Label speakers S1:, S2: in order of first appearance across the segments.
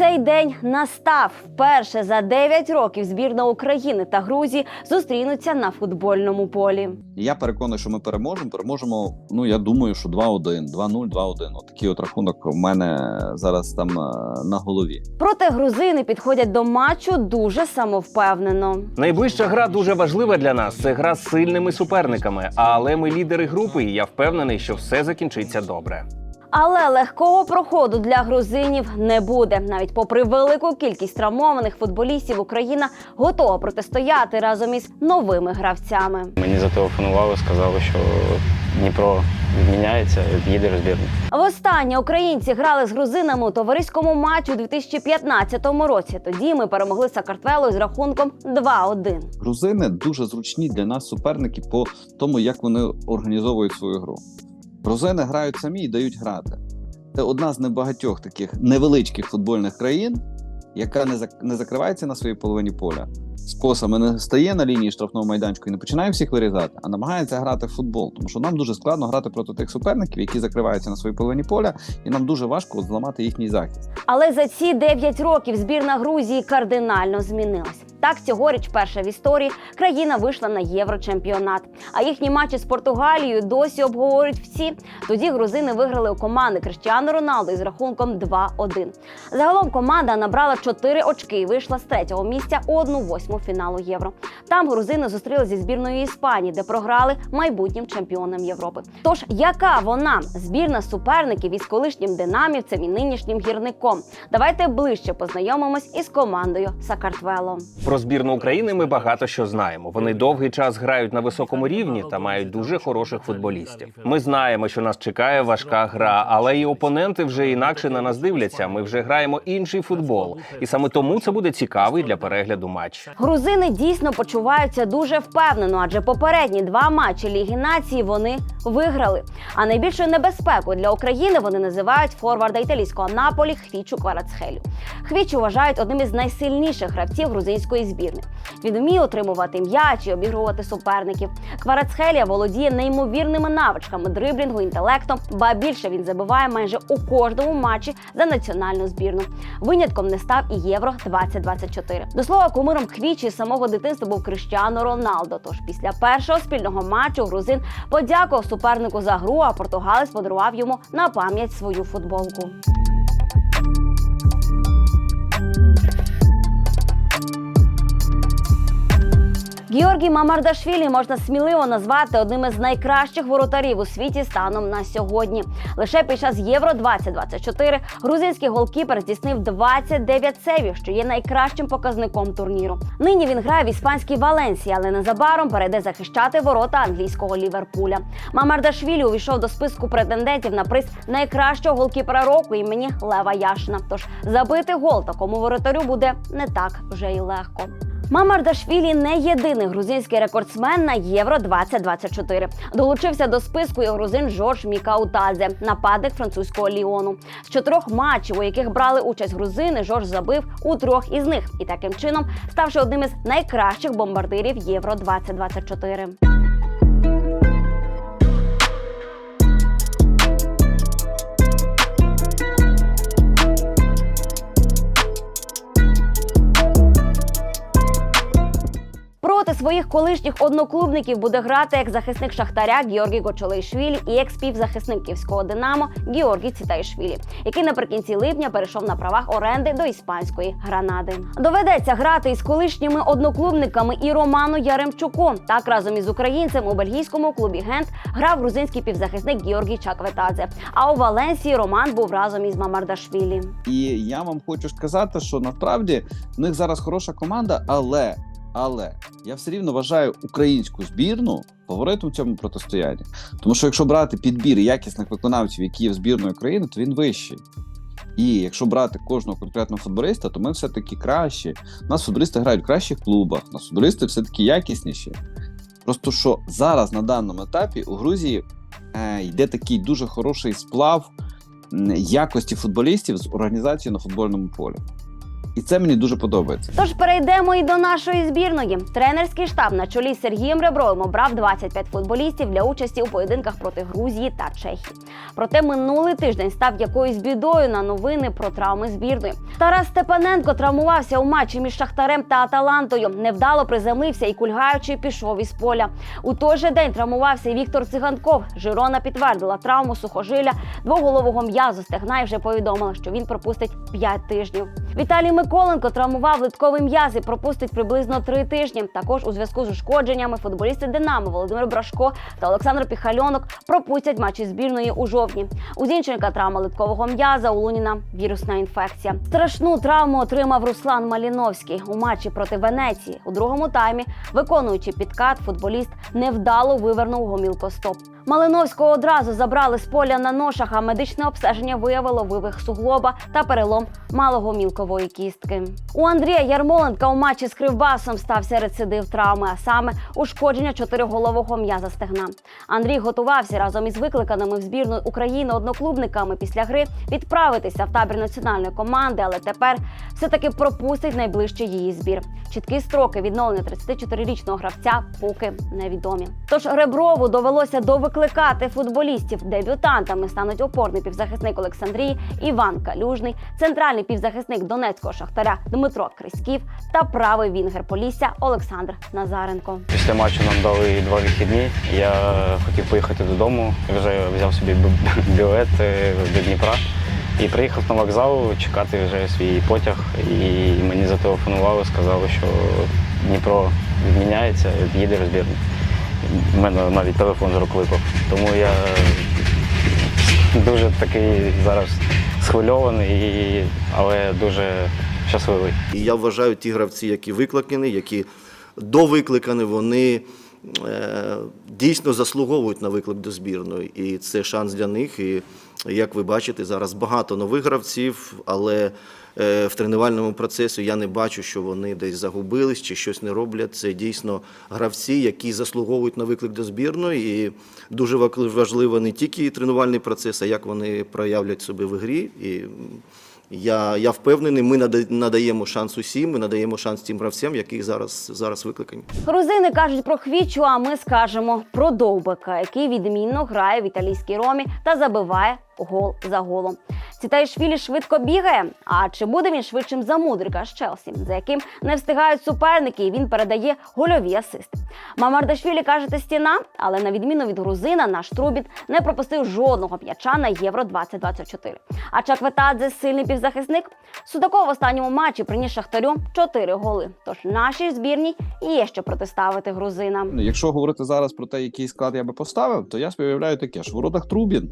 S1: цей день настав. Вперше за 9 років збірна України та Грузії зустрінуться на футбольному полі.
S2: Я переконаний, що ми переможемо. Переможемо. Ну я думаю, що 2-1, 2-0, 2-1. От такий от рахунок у мене зараз там е, на голові.
S1: Проте грузини підходять до матчу дуже самовпевнено.
S3: Найближча гра дуже важлива для нас. Це гра з сильними суперниками. Але ми лідери групи, і я впевнений, що все закінчиться добре.
S1: Але легкого проходу для грузинів не буде. Навіть попри велику кількість травмованих футболістів, Україна готова протистояти разом із новими гравцями.
S4: Мені зателефонували, сказали, що Дніпро відміняється, їде в збірну.
S1: Востаннє українці грали з грузинами у товариському матчі у 2015 році. Тоді ми перемогли Сакартвело з рахунком 2-1.
S2: Грузини дуже зручні для нас суперники по тому, як вони організовують свою гру. Грузини грають самі і дають грати. Це одна з небагатьох таких невеличких футбольних країн, яка не не закривається на своїй половині поля. З косами не стає на лінії штрафного майданчику і не починає всіх вирізати, а намагається грати в футбол. Тому що нам дуже складно грати проти тих суперників, які закриваються на своїй половині поля, і нам дуже важко зламати їхній захист.
S1: Але за ці 9 років збірна Грузії кардинально змінилась. Так, цьогоріч, перша в історії, країна вийшла на єврочемпіонат. А їхні матчі з Португалією досі обговорюють всі. Тоді грузини виграли у команди Криштіану Роналду із рахунком 2-1. Загалом команда набрала 4 очки і вийшла з третього місця у 1-8 фіналу євро. Там грузини зустрілися зі збірною Іспанії, де програли майбутнім чемпіонам Європи. Тож, яка вона збірна суперників із колишнім динамівцем і нинішнім гірником? Давайте ближче познайомимось із командою Сакартвело.
S3: Про збірну України ми багато що знаємо. Вони довгий час грають на високому рівні та мають дуже хороших футболістів. Ми знаємо, що нас чекає важка гра, але і опоненти вже інакше на нас дивляться. Ми вже граємо інший футбол, і саме тому це буде цікавий для перегляду матч.
S1: Грузини дійсно почуваються дуже впевнено, адже попередні два матчі Ліги Нації вони виграли. А найбільшою небезпекою для України вони називають форварда італійського наполі Хвічу Кварацхелю. Хвічу вважають одним із найсильніших гравців грузинської збірни. Він вміє отримувати м'яч і обігрувати суперників. Кварацхелія володіє неймовірними навичками дриблінгу, інтелектом, ба більше він забиває майже у кожному матчі за національну збірну. Винятком не став і Євро 2024. До слова, кумиром Хвічі з самого дитинства був Криштіану Роналдо. Тож після першого спільного матчу грузин подякував супернику за гру, а португалець подарував йому на пам'ять свою футболку. Георгій Мамардашвілі можна сміливо назвати одним із найкращих воротарів у світі станом на сьогодні. Лише під час Євро 2024 грузинський голкіпер здійснив 29 сейвів, що є найкращим показником турніру. Нині він грає в іспанській Валенсії, але незабаром перейде захищати ворота англійського Ліверпуля. Мамардашвілі увійшов до списку претендентів на приз найкращого голкіпера року імені Лева Яшина. Тож забити гол такому воротарю буде не так вже й легко. Мамардашвілі не єдиний грузинський рекордсмен на Євро 2024. Долучився до списку і грузин Жорж Мікаутадзе, нападник французького Ліону. З чотирьох матчів, у яких брали участь грузини, Жорж забив у трьох із них і таким чином ставши одним із найкращих бомбардирів Євро 2024. Своїх колишніх одноклубників буде грати як захисник Шахтаря Георгій Гочолейшвілі і екс-півзахисник київського Динамо Георгій Цітайшвілі, який наприкінці липня перейшов на правах оренди до іспанської гранади. Доведеться грати із колишніми одноклубниками і Роману Яремчуком. Так разом із українцем у бельгійському клубі Гент грав грузинський півзахисник Георгій Чакветадзе. А у Валенсії Роман був разом із Мамардашвілі.
S2: І я вам хочу сказати, що насправді в них зараз хороша команда, але. Але я все рівно вважаю українську збірну фаворитом в цьому протистоянні. Тому що якщо брати підбір якісних виконавців, які є в збірної України, то він вищий. І якщо брати кожного конкретного футболіста, то ми все-таки кращі. У нас футболісти грають в кращих клубах, у нас футболісти все-таки якісніші. Просто що зараз на даному етапі у Грузії е, йде такий дуже хороший сплав якості футболістів з організацією на футбольному полі. І це мені дуже подобається.
S1: Тож перейдемо і до нашої збірної. Тренерський штаб на чолі з Сергієм Ребровим обрав 25 футболістів для участі у поєдинках проти Грузії та Чехії. Проте минулий тиждень став якоюсь бідою на новини про травми збірної. Тарас Степаненко травмувався у матчі між Шахтарем та Аталантою. Невдало приземлився і кульгаючи пішов із поля. У той же день травмувався і Віктор Циганков. Жирона підтвердила травму сухожилля двоголового м'язу стегна і вже повідомила, що він пропустить 5 тижнів. Віталій Миколенко травмував литковий м'яз і пропустить приблизно 3 тижні. Також у зв'язку з ушкодженнями футболісти Динамо Володимир Брашко та Олександр Піхальонок пропустять матчі збірної у жовтні. У Зінченка травма литкового м'яза, у Луніна вірусна інфекція. Страшну травму отримав Руслан Маліновський у матчі проти Венеції. У другому таймі, виконуючи підкат, футболіст невдало вивернув гомілкостоп. Малиновського одразу забрали з поля на ношах, а медичне обстеження виявило вивих суглоба та перелом малогомілкової кістки. У Андрія Ярмоленка у матчі з Кривбасом стався рецидив травми, а саме ушкодження чотириголового м'яза стегна. Андрій готувався разом із викликаними в збірну України одноклубниками після гри відправитися в табір національної команди, але тепер все-таки пропустить найближчий її збір. Чіткі строки відновлення 34-річного гравця поки невідомі. Тож Реброву довелося довикликати футболістів. Дебютантами стануть опорний півзахисник Олександрії Іван Калюжний, центральний півзахисник Донецького шахтаря Дмитро Криськів та правий вінгер Полісся Олександр Назаренко.
S4: Після матчу нам дали два вихідні. Я хотів поїхати додому, вже взяв собі білет е, до Дніпра і приїхав на вокзал чекати вже свій потяг. І мені зателефонували, сказали, що Дніпро відміняється, їде в. Мене навіть телефон з. Тому я дуже такий зараз схвильований, але дуже щасливий.
S5: І я вважаю, ті гравці, які викликані, які довикликані, вони е, дійсно заслуговують на виклик до збірної. І це шанс для них. І як ви бачите, зараз багато нових гравців, але в тренувальному процесі я не бачу, що вони десь загубились чи щось не роблять. Це дійсно гравці, які заслуговують на виклик до збірної. І дуже важливо не тільки тренувальний процес, а як вони проявлять себе в грі. І я, я впевнений, ми нада- надаємо шанс усім, ми надаємо шанс тим гравцям, які зараз, зараз викликані.
S1: Грузини кажуть про Хвічу, а ми скажемо про Довбика, який відмінно грає в італійській ромі та забиває гол за голом. Цітайшвілі швидко бігає. А чи буде він швидшим за мудрика з Челсі, за яким не встигають суперники, і він передає гольові асисти. Мамардашвілі кажете стіна, але на відміну від грузина, наш Трубіт не пропустив жодного м'яча на Євро 2024. А Чакветадзе сильний півзахисник. Судаков в останньому матчі приніс Шахтарю 4 голи. Тож нашій збірній є що протиставити грузинам.
S2: Ну, Якщо говорити зараз про те, який склад я би поставив, то я собі уявляю таке, в воротах Трубін.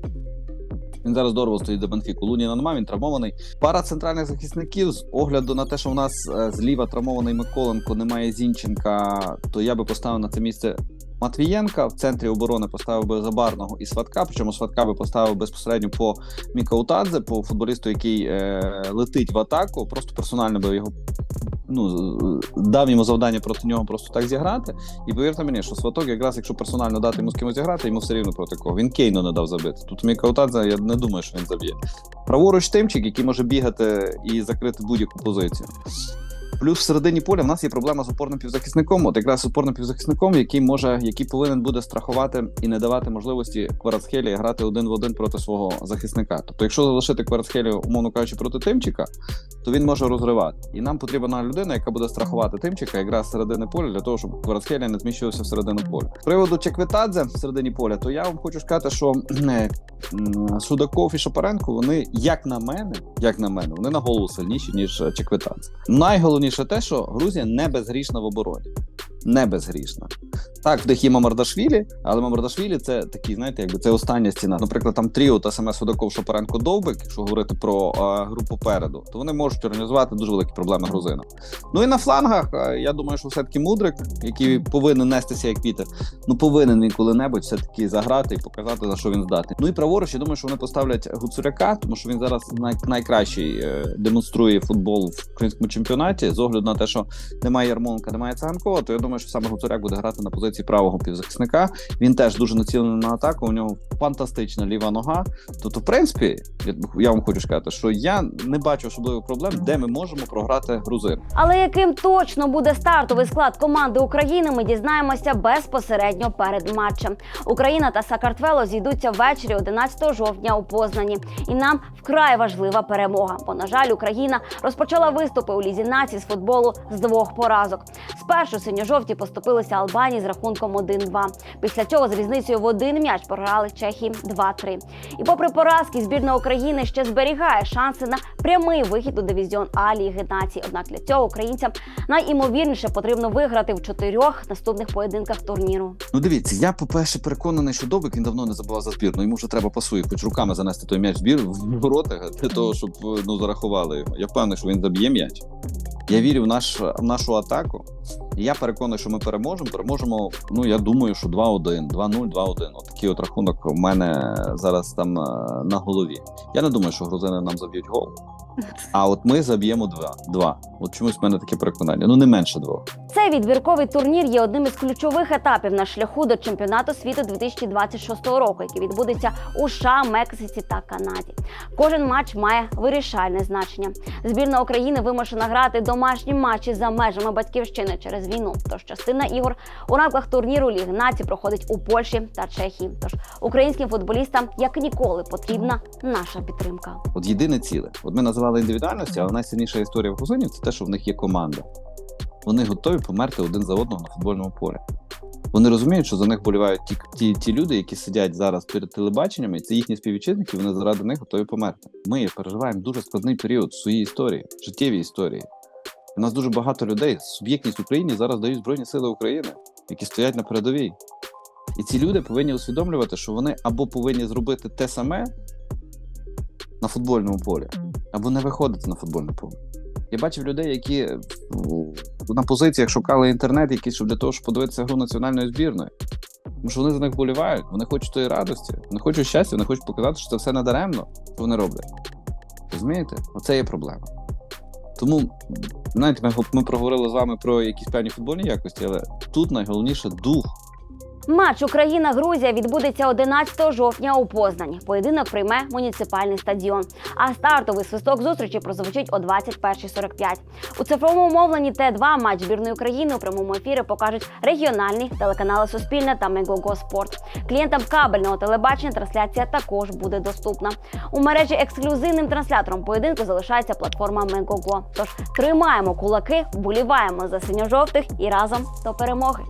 S2: Він зараз здорово стоїть до Бенфіку. Луніна нема, він травмований. Пара центральних захисників з огляду на те, що в нас е, зліва травмований Миколенко, немає Зінченка, то я би поставив на це місце Матвієнка. В центрі оборони поставив би Забарного і Сватка. Причому Сватка би поставив безпосередньо по Мікаутадзе, по футболісту, який е, летить в атаку. Просто персонально би його ну, дав йому завдання проти нього просто так зіграти. І повірте мені, що Сваток, якраз якщо персонально дати йому з кимось зіграти, йому все рівно проти кого. Він Кейну не дав забити. Тут Мікаутадзе, я не думаю, що він заб'є. Праворуч Тимчик, який може бігати і закрити будь-яку позицію. Плюс в середині поля в нас є проблема з опорним півзахисником. От якраз опорним півзахисником, який може, який повинен буде страхувати і не давати можливості Кварацхелі грати один в один проти свого захисника. Тобто, якщо залишити Кварацхелі, умовно кажучи, проти Тимчика, то він може розривати. І нам потрібна людина, яка буде страхувати Тимчика якраз середини поля, для того, щоб Кварацхелі не зміщувався в середину поля. З приводу Чеквітадзе в середині поля, то я вам хочу сказати, що Судаков і Шапаренко, вони, як на мене, як на мене, вони на голову сильніші, ніж Чеквітадзе. Найголовніше те, що Грузія не безгрішна в обороні. Не безгрішна. Так, в них є Мамардашвілі, але Мамардашвілі це такий, знаєте, якби це остання стіна. Наприклад, там Тріо та саме Судаков, Шапаренко, Довбик, якщо говорити про е, гру попереду, то вони можуть організувати дуже великі проблеми грузинам. Ну і на флангах, е, я думаю, що все-таки мудрик, який повинен нестися як вітер, ну повинен він коли-небудь все-таки заграти і показати, за що він здатний. Ну і праворуч, я думаю, що вони поставлять Гуцуряка, тому що він зараз най- найкращий е, демонструє футбол в українському чемпіонаті. З огляду на те, що немає Ярмоленка, немає Циганкова, то я думаю, що саме Гуцуряк буде грати на позиції правого півзахисника. Він теж дуже націлений на атаку. У нього фантастична ліва нога. Тобто, в принципі, я- вам хочу сказати, що я не бачу особливих проблем, де ми можемо програти грузин.
S1: Але яким точно буде стартовий склад команди України, ми дізнаємося безпосередньо перед матчем. Україна та Сакартвело зійдуться ввечері 11 жовтня у Познані. І нам вкрай важлива перемога. Бо, на жаль, Україна розпочала виступи у лізі націй з футболу з двох поразок. Спершу синьо-жовті поступилися Албанії з рахунком 1-2. Після цього з різницею в один м'яч програли Чехії 2-3. І попри поразки, збірна України ще зберігає шанси на прямий вихід у дивізіон А Ліги націй. Однак для цього українцям найімовірніше потрібно виграти в чотирьох наступних поєдинках турніру.
S2: Ну дивіться, я по-перше переконаний, що Довбик він давно не забував за збірну. Йому вже треба пасує, хоч руками занести той м'яч збір в ворота для того, щоб ну зарахували його. Я впевнений, що він заб'є м'яч. Я вірю в наш в нашу атаку. І я переконаний, що ми переможемо. Переможемо. Ну я думаю, що 2-1, 2-0, 2-1. Отакий от рахунок у мене зараз там е, на голові. Я не думаю, що грузини нам заб'ють гол. А от ми заб'ємо два. два. От чомусь в мене таке переконання. Ну не менше двох.
S1: Цей відбірковий турнір є одним із ключових етапів на шляху до чемпіонату світу 2026 року, який відбудеться у США, Мексиці та Канаді. Кожен матч має вирішальне значення. Збірна України вимушена грати домашні матчі за межами батьківщини через війну. Тож частина ігор у рамках турніру Ліги націй проходить у Польщі та Чехії. Тож українським футболістам як ніколи потрібна наша підтримка.
S2: От єдине ціле. От ми називали індивідуальності, але найсильніша історія в грузинів це те, що в них є команда. Вони готові померти один за одного на футбольному полі. Вони розуміють, що за них болівають ті, ті, ті люди, які сидять зараз перед телебаченнями, і це їхні співвітчизники, вони заради них готові померти. Ми переживаємо дуже складний період в своїй історії, життєвій історії. У нас дуже багато людей, суб'єктність Україні зараз дають Збройні Сили України, які стоять на передовій. І ці люди повинні усвідомлювати, що вони або повинні зробити те саме на футбольному полі, або не виходити на футбольне поле. Я бачив людей, які ну, на позиціях шукали інтернет, якийсь щоб для того, щоб подивитися гру національної збірної. Тому що вони за них болівають, вони хочуть тої радості, вони хочуть щастя, вони хочуть показати, що це все не даремно, що вони роблять. Розумієте? Оце є проблема. Тому, знаєте, ми, ми проговорили з вами про якісь певні футбольні якості, але тут найголовніше дух.
S1: Матч Україна-Грузія відбудеться 11 жовтня у Познані. Поєдинок прийме муніципальний стадіон. А стартовий свисток зустрічі прозвучить о 21.45. У цифровому мовленні Т2 матч збірної України у прямому ефірі покажуть регіональні телеканали Суспільне та Мегого Спорт. Клієнтам кабельного телебачення трансляція також буде доступна. У мережі ексклюзивним транслятором поєдинку залишається платформа Мегого. Тож тримаємо кулаки, вболіваємо за синьо-жовтих і разом до перемоги.